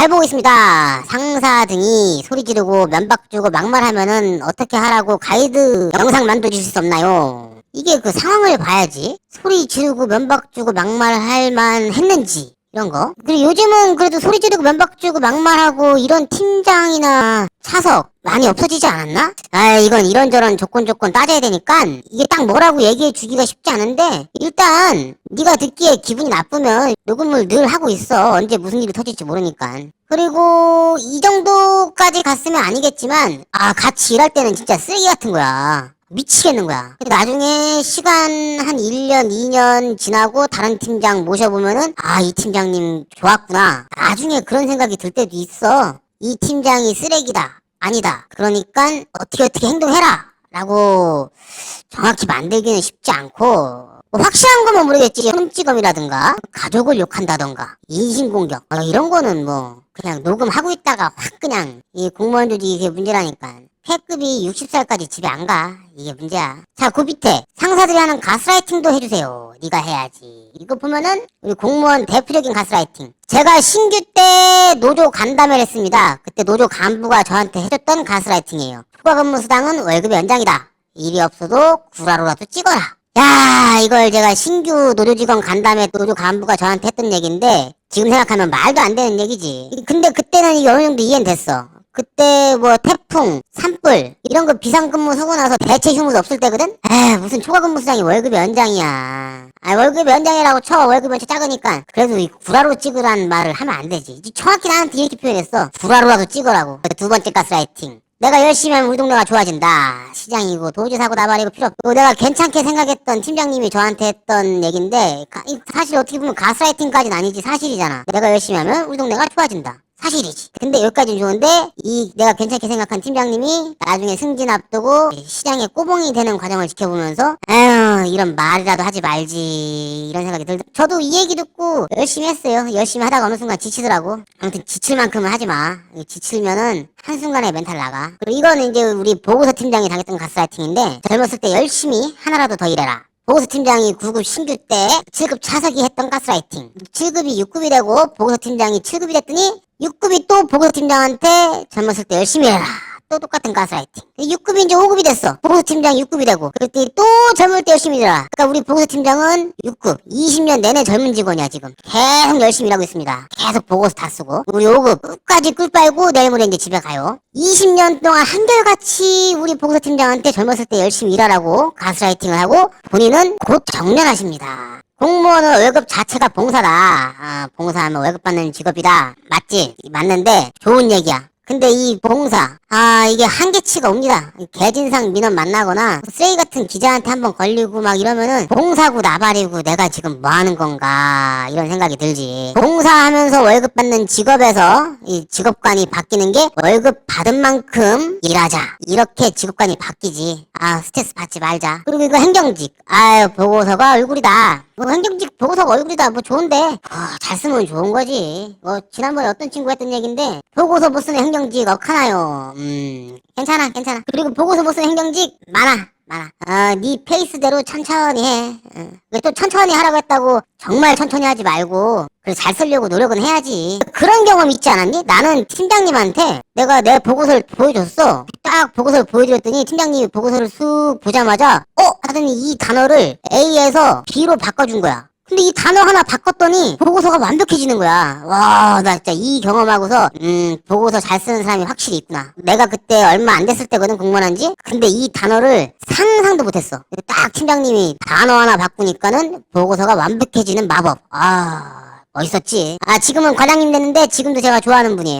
잘 보고 있습니다. 상사 등이 소리 지르고 면박 주고 막말하면은 어떻게 하라고 가이드 영상 만들어 주실 수 없나요? 이게 그 상황을 봐야지. 소리 지르고 면박 주고 막말할 만 했는지. 이런 거. 그리고 요즘은 그래도 소리 지르고 면박 주고 막말하고 이런 팀장이나 차석 많이 없어지지 않았나? 아 이건 이런저런 조건 조건 따져야 되니까 이게 딱 뭐라고 얘기해 주기가 쉽지 않은데 일단 네가 듣기에 기분이 나쁘면 녹음을 늘 하고 있어 언제 무슨 일이 터질지 모르니까 그리고 이 정도까지 갔으면 아니겠지만 아 같이 일할 때는 진짜 쓰레기 같은 거야 미치겠는 거야. 나중에 시간 한 1년, 2년 지나고 다른 팀장 모셔보면은, 아, 이 팀장님 좋았구나. 나중에 그런 생각이 들 때도 있어. 이 팀장이 쓰레기다. 아니다. 그러니까 어떻게 어떻게 행동해라. 라고 정확히 만들기는 쉽지 않고, 뭐 확실한 거면 모르겠지. 흠찌검이라든가, 가족을 욕한다던가, 인신공격, 어, 이런 거는 뭐, 그냥 녹음하고 있다가 확 그냥, 이 공무원들이 이게 문제라니까. 폐급이 60살까지 집에 안 가. 이게 문제야. 자, 그 밑에 상사들이 하는 가스라이팅도 해주세요. 네가 해야지. 이거 보면은 우리 공무원 대표적인 가스라이팅. 제가 신규 때 노조 간담회를 했습니다. 그때 노조 간부가 저한테 해줬던 가스라이팅이에요. 추가 근무 수당은 월급 연장이다. 일이 없어도 구라로라도 찍어라. 야, 이걸 제가 신규 노조 직원 간담회 노조 간부가 저한테 했던 얘기인데 지금 생각하면 말도 안 되는 얘기지. 근데 그때는 이게 어느 정도 이해는 됐어. 그때 뭐 태풍, 산불 이런 거 비상근무 서고 나서 대체 휴무도 없을 때거든? 에 무슨 초과근무 수당이 월급의 연장이야. 아 월급의 연장이라고 쳐 월급 연차 작으니까 그래도 이 구라로 찍으라는 말을 하면 안 되지. 정확히 나한테 이렇게 표현했어. 구라로라도 찍으라고. 두 번째 가스라이팅. 내가 열심히 하면 우리 동네가 좋아진다. 시장이고 도지사고 나발이고 필요 없고 내가 괜찮게 생각했던 팀장님이 저한테 했던 얘긴데 가- 이 사실 어떻게 보면 가스라이팅까지는 아니지 사실이잖아. 내가 열심히 하면 우리 동네가 좋아진다. 사실이지. 근데 여기까지는 좋은데 이 내가 괜찮게 생각한 팀장님이 나중에 승진 앞두고 시장에 꼬봉이 되는 과정을 지켜보면서 에휴 이런 말이라도 하지 말지 이런 생각이 들다. 저도 이 얘기 듣고 열심히 했어요. 열심히 하다가 어느 순간 지치더라고. 아무튼 지칠 만큼은 하지 마. 지치면은 한순간에 멘탈 나가. 그리고 이거는 이제 우리 보고서 팀장이 당했던 가스라이팅인데 젊었을 때 열심히 하나라도 더 일해라. 보고서 팀장이 9급 신규 때 7급 차석이 했던 가스라이팅. 7급이 6급이 되고 보고서 팀장이 7급이 됐더니 6급이 또 보고서 팀장한테 젊었을 때 열심히 해라. 또 똑같은 가스라이팅. 6급이 이제 5급이 됐어. 보고서 팀장이 6급이 되고. 그랬더니 또 젊을 때 열심히 일해라. 그러니까 우리 보고서 팀장은 6급. 20년 내내 젊은 직원이야, 지금. 계속 열심히 일하고 있습니다. 계속 보고서 다 쓰고. 우리 5급. 끝까지 꿀 빨고 내일 모레 이제 집에 가요. 20년 동안 한결같이 우리 보고서 팀장한테 젊었을 때 열심히 일하라고 가스라이팅을 하고 본인은 곧 정년하십니다. 공무원은 월급 자체가 봉사다. 아, 봉사하면 월급 받는 직업이다. 맞지? 맞는데 좋은 얘기야. 근데 이 봉사, 아, 이게 한계치가 옵니다. 이 개진상 민원 만나거나 쓰레기 같은 기자한테 한번 걸리고 막 이러면은 봉사고 나발이고 내가 지금 뭐 하는 건가 이런 생각이 들지. 봉사하면서 월급 받는 직업에서 이 직업관이 바뀌는 게 월급 받은 만큼 일하자. 이렇게 직업관이 바뀌지. 아, 스트레스 받지 말자. 그리고 이거 행정직. 아유, 보고서가 얼굴이다. 뭐 행정직 보고서가 얼굴이다. 뭐 좋은데. 아, 잘 쓰면 좋은 거지. 뭐 지난번에 어떤 친구가 했던 얘기인데 보고서 못 쓰는 행정직 억하나요? 음, 괜찮아, 괜찮아. 그리고 보고서 못 쓰는 행정직 많아. 많아. 어, 네 페이스대로 천천히 해. 어. 왜또 천천히 하라고 했다고 정말 천천히 하지 말고 그래서 잘 쓰려고 노력은 해야지. 그런 경험 있지 않았니? 나는 팀장님한테 내가 내 보고서를 보여줬어. 딱 보고서를 보여드렸더니 팀장님이 보고서를 쑥 보자마자 어? 하더니 이 단어를 A에서 B로 바꿔준 거야. 근데 이 단어 하나 바꿨더니 보고서가 완벽해지는 거야. 와, 나 진짜 이 경험하고서 음, 보고서 잘 쓰는 사람이 확실히 있구나. 내가 그때 얼마 안 됐을 때거든 공무원한 지. 근데 이 단어를 상상도 못했어. 딱 팀장님이 단어 하나 바꾸니까는 보고서가 완벽해지는 마법. 아, 멋있었지. 아, 지금은 과장님 됐는데 지금도 제가 좋아하는 분이에요.